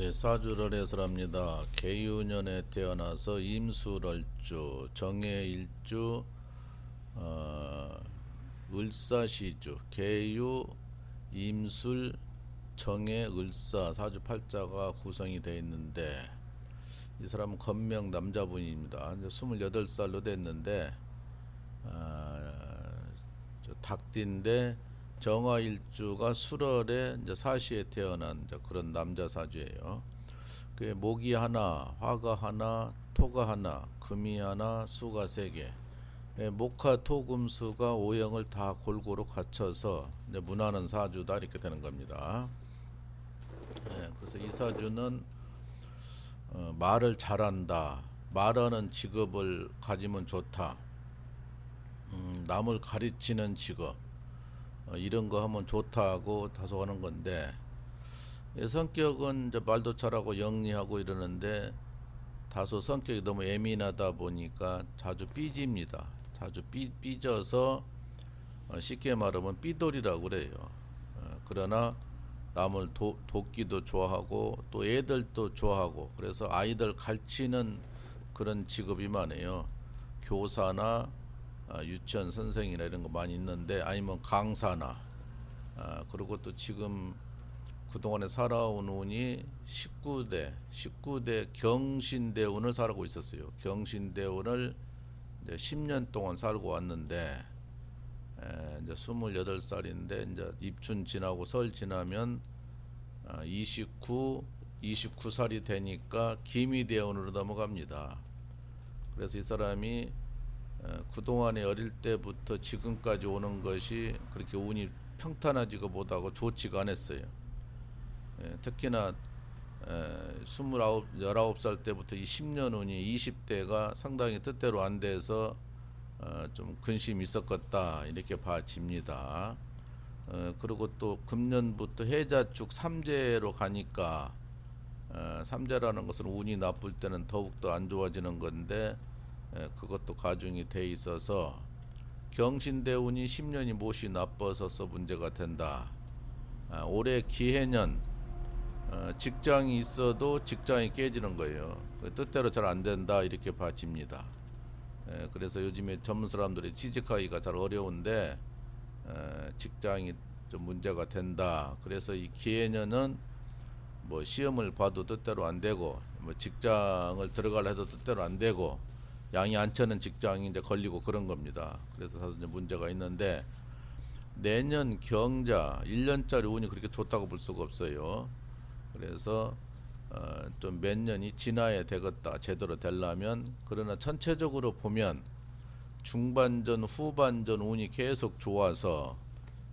네, 사주를 해설합니다. 개유년에 태어나서 임술월주, 정해일주, 어, 을사시주, 개유, 임술, 정해, 을사 사주 팔자가 구성이 되어 있는데 이 사람은 건명 남자분입니다. 이제 28살로 됐는데 아, 저 닭띠인데 정화일주가 수월에 이제 사시에 태어난 그런 남자 사주예요. 그 목이 하나, 화가 하나, 토가 하나, 금이 하나, 수가 세 개. 예, 목화 토 금 수가 오형을 다 골고루 갖춰서 문하는 사주다 이렇게 되는 겁니다. 예, 그래서 이 사주는 어, 말을 잘한다. 말하는 직업을 가지면 좋다. 음, 남을 가르치는 직업 어, 이런 거 하면 좋다고 다소 하는 건데 예, 성격은 이제 말도 잘하고 영리하고 이러는데 다소 성격이 너무 예민하다 보니까 자주 삐집니다. 자주 삐, 삐져서 어, 쉽게 말하면 삐돌이라고 그래요. 어, 그러나 남을 도, 돕기도 좋아하고 또 애들도 좋아하고 그래서 아이들 가르치는 그런 직업이 많아요. 교사나 아, 유치원 선생이나 이런 거 많이 있는데 아니면 강사나 아, 그리고 또 지금 그동안에 살아온 운이 19대 19대 경신대운을 살고 있었어요. 경신대운을 이제 10년 동안 살고 왔는데 에, 이제 28살인데 이제 입춘 지나고 설 지나면 아, 29 29살이 되니까 기미대운으로 넘어갑니다. 그래서 이 사람이 어, 그동안에 어릴 때부터 지금까지 오는 것이 그렇게 운이 평탄하지가 못하고 좋지가 않았어요. 예, 특히나 에, 29, 19살 때부터 이 10년 운이 20대가 상당히 뜻대로 안 돼서 어, 좀 근심이 있었겠다 이렇게 봐집니다. 어, 그리고 또 금년부터 해자축 삼재로 가니까 어, 삼재라는 것은 운이 나쁠 때는 더욱더 안 좋아지는 건데 에, 그것도 가중이 돼 있어서 경신대운이 10년이 못이 나빠서서 문제가 된다. 아, 올해 기해년 어, 직장이 있어도 직장이 깨지는 거예요. 그 뜻대로 잘 안 된다 이렇게 봐집니다. 에, 그래서 요즘에 젊은 사람들이 취직하기가 잘 어려운데 에, 직장이 좀 문제가 된다. 그래서 이 기해년은 뭐 시험을 봐도 뜻대로 안 되고 뭐 직장을 들어가려 해도 뜻대로 안 되고 양이 안 차는 직장이 이제 걸리고 그런 겁니다. 그래서 사실 이제 문제가 있는데 내년 경자 1년짜리 운이 그렇게 좋다고 볼 수가 없어요. 그래서 어, 좀 몇 년이 지나야 되겠다 제대로 되려면 그러나 전체적으로 보면 중반전 후반전 운이 계속 좋아서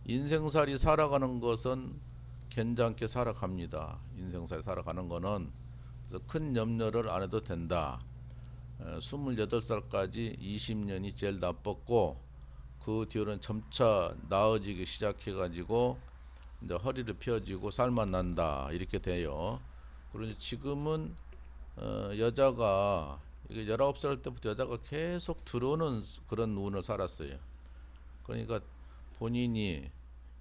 인생살이 살아가는 것은 괜찮게 살아갑니다. 인생살이 살아가는 거는 큰 염려를 안 해도 된다. 어, 28살까지 20년이 제일 나빴고 그 뒤로는 점차 나아지기 시작해 가지고 이제 허리를 펴지고 살만 난다 이렇게 돼요. 그런데 지금은 어, 여자가 이게 19살 때부터 여자가 계속 들어오는 그런 운을 살았어요. 그러니까 본인이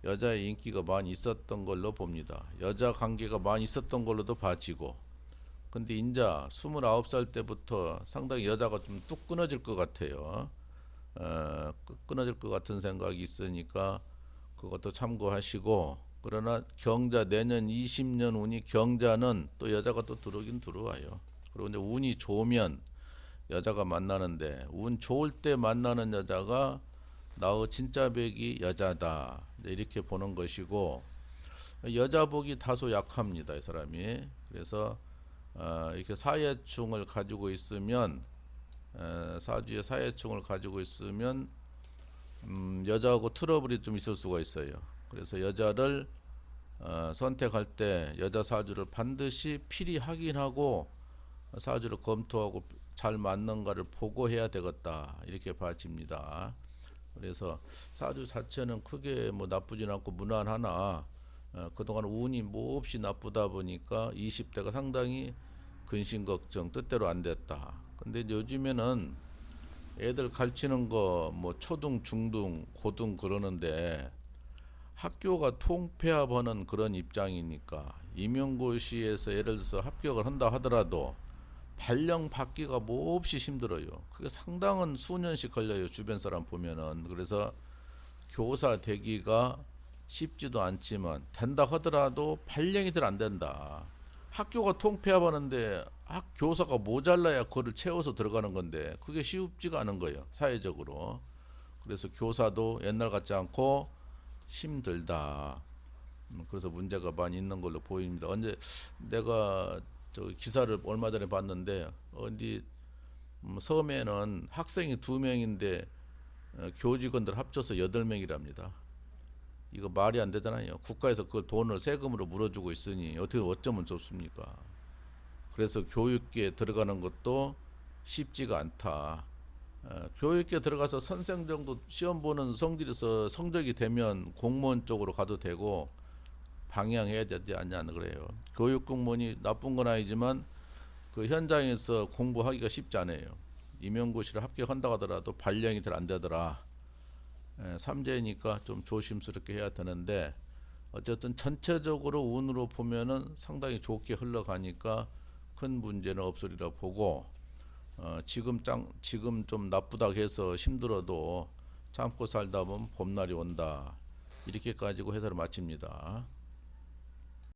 여자의 인기가 많이 있었던 걸로 봅니다. 여자 관계가 많이 있었던 걸로도 봐지고 근데 인자 29살 때부터 상당히 여자가 좀 뚝 끊어질 것 같아요. 어, 끊- 끊어질 것 같은 생각이 있으니까 그것도 참고하시고 그러나 경자 내년 20년 운이 경자는 또 여자가 또 들어오긴 들어와요. 그리고 이제 운이 좋으면 여자가 만나는데 운 좋을 때 만나는 여자가 나의 진짜 백이 여자다 이렇게 보는 것이고 여자 복이 다소 약합니다 이 사람이 그래서 어, 이렇게 사회충을 가지고 있으면 에, 사주에 사회충을 가지고 있으면 음, 여자하고 트러블이 좀 있을 수가 있어요. 그래서 여자를 어, 선택할 때 여자 사주를 반드시 필히 확인하고 사주를 검토하고 잘 맞는가를 보고 해야 되겠다 이렇게 봐집니다. 그래서 사주 자체는 크게 뭐 나쁘진 않고 무난하나 어, 그동안 운이 몹시 나쁘다 보니까 20대가 상당히 근심 걱정 뜻대로 안 됐다. 근데 요즘에는 애들 가르치는 거 뭐 초등, 중등, 고등 그러는데 학교가 통폐합하는 그런 입장이니까 임용고시에서 예를 들어서 합격을 한다 하더라도 발령 받기가 몹시 힘들어요. 그게 상당한 수년씩 걸려요. 주변 사람 보면은 그래서 교사 되기가 쉽지도 않지만 된다 하더라도 발령이 잘 안 된다. 학교가 통폐합하는데 학 교사가 모자라야 그를 채워서 들어가는 건데 그게 쉽지가 않은 거예요. 사회적으로. 그래서 교사도 옛날 같지 않고 힘들다. 음, 그래서 문제가 많이 있는 걸로 보입니다. 언제 내가 저 기사를 얼마 전에 봤는데 어디 음, 섬에는 학생이 두 명인데 어, 교직원들 합쳐서 여덟 명이랍니다. 이거 말이 안 되잖아요. 국가에서 그 돈을 세금으로 물어주고 있으니 어떻게 어쩌면 좋습니까? 그래서 교육계에 들어가는 것도 쉽지가 않다. 어, 교육계 들어가서 선생 정도 시험 보는 성질에서 성적이 되면 공무원 쪽으로 가도 되고 방향해야 되지 않냐는 그래요. 교육 공무원이 나쁜 건 아니지만 그 현장에서 공부하기가 쉽지 않아요. 임용고시를 합격한다 하더라도 발령이 잘 안 되더라. 예, 삼재니까 좀 조심스럽게 해야 되는데 어쨌든 전체적으로 운으로 보면은 상당히 좋게 흘러가니까 큰 문제는 없으리라 보고 어, 지금 짱 지금 좀 나쁘다고 해서 힘들어도 참고 살다 보면 봄날이 온다 이렇게 가지고 해설을 마칩니다.